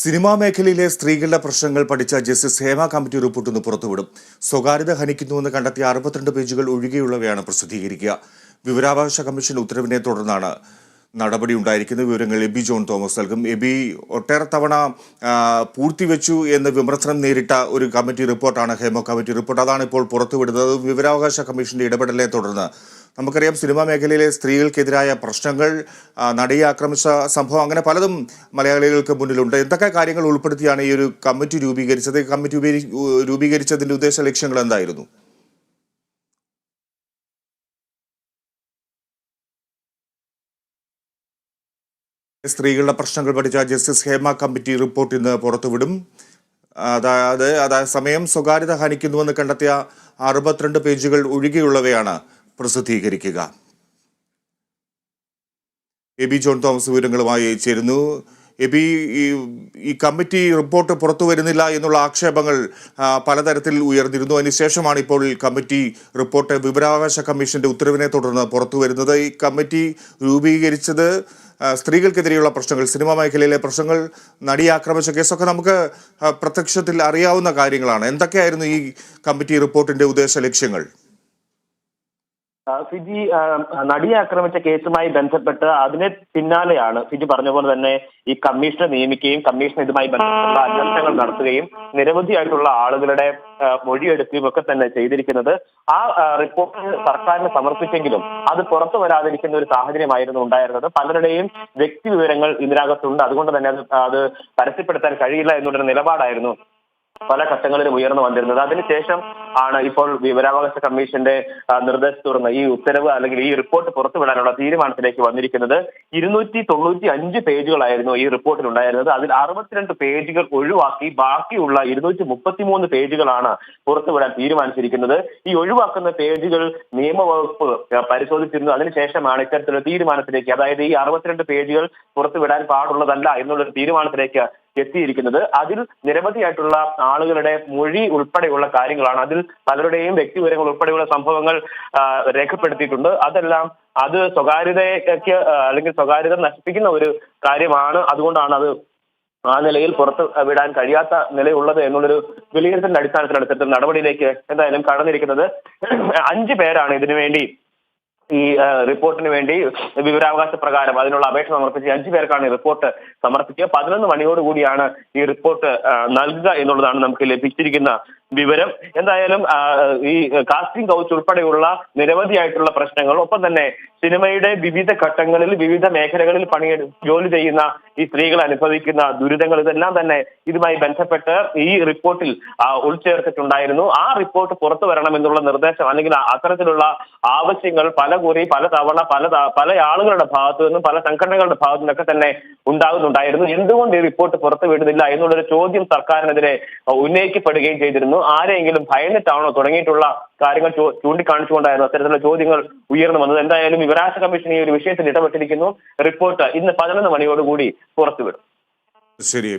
Cinema മേഖലയിലെ സ്ത്രീകളുടെ പ്രശ്നങ്ങൾ പഠിച്ച ജസ്റ്റിസ് ഹേമ കമ്മിറ്റി റിപ്പോർട്ട് ഇന്ന് പുറത്തുവിടും. സ്വകാര്യത ഹനിക്കുന്നുവെന്ന് കണ്ടെത്തിയ അറുപത്തിരണ്ട് പേജുകൾ ഒഴികെയുള്ളവയാണ് പ്രസിദ്ധീകരിക്കുക. വിവരാവകാശ കമ്മീഷൻ ഉത്തരവിനെ തുടർന്നാണ് നടപടി ഉണ്ടായിരിക്കുന്ന വിവരങ്ങൾ എബി ജോൺ തോമസ് നൽകും. എബി ഒട്ടേറെ തവണ പൂർത്തിവെച്ചു എന്ന് വിമർശനം നേരിട്ട ഒരു കമ്മിറ്റി റിപ്പോർട്ടാണ് ഹേമ കമ്മിറ്റി റിപ്പോർട്ട്. അതാണ് ഇപ്പോൾ പുറത്തുവിടുന്നത്. വിവരാവകാശ കമ്മീഷന്റെ ഇടപെടലിനെ തുടർന്ന് നമുക്കറിയാം സിനിമാ മേഖലയിലെ സ്ത്രീകൾക്കെതിരായ പ്രശ്നങ്ങൾ നടിയെ ആക്രമിച്ച സംഭവം അങ്ങനെ പലതും മലയാളികൾക്ക് മുന്നിലുണ്ട്. എന്തൊക്കെ കാര്യങ്ങൾ ഉൾപ്പെടുത്തിയാണ് ഈ ഒരു കമ്മിറ്റി രൂപീകരിച്ചത്? കമ്മിറ്റി രൂപീകരിച്ചതിന്റെ ഉദ്ദേശ ലക്ഷ്യങ്ങൾ എന്തായിരുന്നു? സ്ത്രീകളുടെ പ്രശ്നങ്ങൾ പഠിച്ച ജസ്റ്റിസ് ഹേമ കമ്മിറ്റി റിപ്പോർട്ട് ഇന്ന് പുറത്തുവിടും. അതായത് അതായത് സമയം സ്വകാര്യത ഹനിക്കുന്നുവെന്ന് കണ്ടെത്തിയ അറുപത്തിരണ്ട് പേജുകൾ ഒഴികെയുള്ളവയാണ് പ്രസിദ്ധീകരിക്കുക. എ ബി ജോൺ തോമസ് വിവരങ്ങളുമായി ചേരുന്നു. എബി ഈ ഈ കമ്മിറ്റി റിപ്പോർട്ട് പുറത്തു വരുന്നില്ല എന്നുള്ള ആക്ഷേപങ്ങൾ പലതരത്തിൽ ഉയർന്നിരുന്നു. അതിനുശേഷമാണ് ഇപ്പോൾ കമ്മിറ്റി റിപ്പോർട്ട്. വിവരാവകാശ കമ്മീഷന്റെ ഉത്തരവിനെ തുടർന്ന് പുറത്തു വരുന്നത്. ഈ കമ്മിറ്റി രൂപീകരിച്ചത് സ്ത്രീകൾക്കെതിരെയുള്ള പ്രശ്നങ്ങൾ സിനിമാ മേഖലയിലെ പ്രശ്നങ്ങൾ നടിയെ ആക്രമിച്ച കേസൊക്കെ നമുക്ക് പ്രത്യക്ഷത്തിൽ അറിയാവുന്ന കാര്യങ്ങളാണ്. എന്തൊക്കെയായിരുന്നു ഈ കമ്മിറ്റി റിപ്പോർട്ടിന്റെ ഉദ്ദേശ ലക്ഷ്യങ്ങൾ? ആ, നടിയെ ആക്രമിച്ച കേസുമായി ബന്ധപ്പെട്ട് അതിന് പിന്നാലെയാണ് ഫിജി പറഞ്ഞ പോലെ തന്നെ ഈ കമ്മീഷനെ നിയമിക്കുകയും കമ്മീഷൻ ഇതുമായി ബന്ധപ്പെട്ട അന്വേഷണങ്ങൾ നടത്തുകയും നിരവധിയായിട്ടുള്ള ആളുകളുടെ മൊഴിയെടുക്കുകയും ഒക്കെ തന്നെ ചെയ്തിരിക്കുന്നത്. ആ, റിപ്പോർട്ട് സർക്കാരിന് സമർപ്പിച്ചെങ്കിലും അത് പുറത്തു വരാതിരിക്കുന്ന ഒരു സാഹചര്യമായിരുന്നു ഉണ്ടായിരുന്നത്. പലരുടെയും വ്യക്തി വിവരങ്ങൾ ഇതിനകത്തുണ്ട്. അതുകൊണ്ട് തന്നെ അത് അത് പരസ്യപ്പെടുത്താൻ കഴിയില്ല എന്നുള്ളൊരു നിലപാടായിരുന്നു പല ഘട്ടങ്ങളിലും ഉയർന്നു വന്നിരുന്നത്. അതിനുശേഷം ആണ് ഇപ്പോൾ വിവരാവകാശ കമ്മീഷന്റെ തുടർന്ന് ഈ ഉത്തരവ് അല്ലെങ്കിൽ ഈ റിപ്പോർട്ട് പുറത്തുവിടാനുള്ള തീരുമാനത്തിലേക്ക് വന്നിരിക്കുന്നത്. ഇരുന്നൂറ്റി തൊണ്ണൂറ്റി അഞ്ച് പേജുകളായിരുന്നു ഈ റിപ്പോർട്ടിൽ ഉണ്ടായിരുന്നത് അതിൽ അറുപത്തിരണ്ട് പേജുകൾ ഒഴിവാക്കി ബാക്കിയുള്ള ഇരുന്നൂറ്റി മുപ്പത്തിമൂന്ന് പേജുകളാണ് പുറത്തുവിടാൻ തീരുമാനിച്ചിരിക്കുന്നത്. ഈ ഒഴിവാക്കുന്ന പേജുകൾ നിയമവകുപ്പ് പരിശോധിച്ചിരുന്നു. അതിനുശേഷമാണ് ഇത്തരത്തിലുള്ള തീരുമാനത്തിലേക്ക് അതായത് ഈ അറുപത്തിരണ്ട് പേജുകൾ പുറത്തുവിടാൻ പാടുള്ളതല്ല എന്നുള്ളൊരു തീരുമാനത്തിലേക്ക് എത്തിയിരിക്കുന്നത്. അതിൽ നിരവധിയായിട്ടുള്ള ആളുകളുടെ മൊഴി ഉൾപ്പെടെയുള്ള കാര്യങ്ങളാണ്. അതിൽ പലരുടെയും വ്യക്തിവിവരങ്ങൾ ഉൾപ്പെടെയുള്ള സംഭവങ്ങൾ രേഖപ്പെടുത്തിയിട്ടുണ്ട്. അതെല്ലാം അത് സ്വകാര്യതയ്ക്ക് അല്ലെങ്കിൽ സ്വകാര്യത നശിപ്പിക്കുന്ന ഒരു കാര്യമാണ്. അതുകൊണ്ടാണ് അത് ആ നിലയിൽ പുറത്ത് വിടാൻ കഴിയാത്ത നിലയുള്ളത് എന്നുള്ളൊരു വിലയിരുത്തലിന്റെ അടിസ്ഥാനത്തിലെടുത്തിട്ട് നടപടിയിലേക്ക് എന്തായാലും കടന്നിരിക്കുന്നത്. അഞ്ചു പേരാണ് ഇതിനു വേണ്ടി ഈ റിപ്പോർട്ടിന് വേണ്ടി വിവരാവകാശ പ്രകാരം അതിനുള്ള അപേക്ഷ സമർപ്പിച്ച അഞ്ചു പേർക്കാണ് റിപ്പോർട്ട് സമർപ്പിക്കുക. പതിനൊന്ന് മണിയോടുകൂടിയാണ് ഈ റിപ്പോർട്ട് നൽകുക എന്നുള്ളതാണ് നമുക്ക് ലഭിച്ചിരിക്കുന്ന വിവരം. എന്തായാലും ഈ കാസ്റ്റിംഗ് കൗച്ച് ഉൾപ്പെടെയുള്ള നിരവധിയായിട്ടുള്ള പ്രശ്നങ്ങൾ ഒപ്പം തന്നെ സിനിമയുടെ വിവിധ ഘട്ടങ്ങളിൽ വിവിധ മേഖലകളിൽ പണി ജോലി ചെയ്യുന്ന ഈ സ്ത്രീകൾ അനുഭവിക്കുന്ന ദുരിതങ്ങൾ ഇതെല്ലാം തന്നെ ഇതുമായി ബന്ധപ്പെട്ട് ഈ റിപ്പോർട്ടിൽ ഉൾച്ചേർത്തിട്ടുണ്ടായിരുന്നു. ആ റിപ്പോർട്ട് പുറത്തു വരണമെന്നുള്ള നിർദ്ദേശം അല്ലെങ്കിൽ അത്തരത്തിലുള്ള ആവശ്യങ്ങൾ പല കുറി പല തവണ പല പല ആളുകളുടെ ഭാഗത്തു നിന്നും പല സംഘടനകളുടെ ഭാഗത്തു നിന്നൊക്കെ തന്നെ ഉണ്ടാകുന്നുണ്ടായിരുന്നു. എന്തുകൊണ്ട് ഈ റിപ്പോർട്ട് പുറത്തു വിടുന്നില്ല എന്നുള്ളൊരു ചോദ്യം സർക്കാരിനെതിരെ ഉന്നയിക്കപ്പെടുകയും ചെയ്തിരുന്നു. ആരെങ്കിലും ഭയന്നിട്ടാണോ തുടങ്ങിയിട്ടുള്ള കാര്യങ്ങൾ ചൂണ്ടിക്കാണിച്ചുകൊണ്ടായിരുന്നു അത്തരത്തിലുള്ള ചോദ്യങ്ങൾ ഉയർന്നു വന്നത്. എന്തായാലും വിവരാശ കമ്മീഷൻ ഈ ഒരു വിഷയത്തിൽ ഇടപെട്ടിരിക്കുന്നു. റിപ്പോർട്ട് ഇന്ന് പതിനൊന്ന് മണിയോടുകൂടി പുറത്തുവിടും. ശരി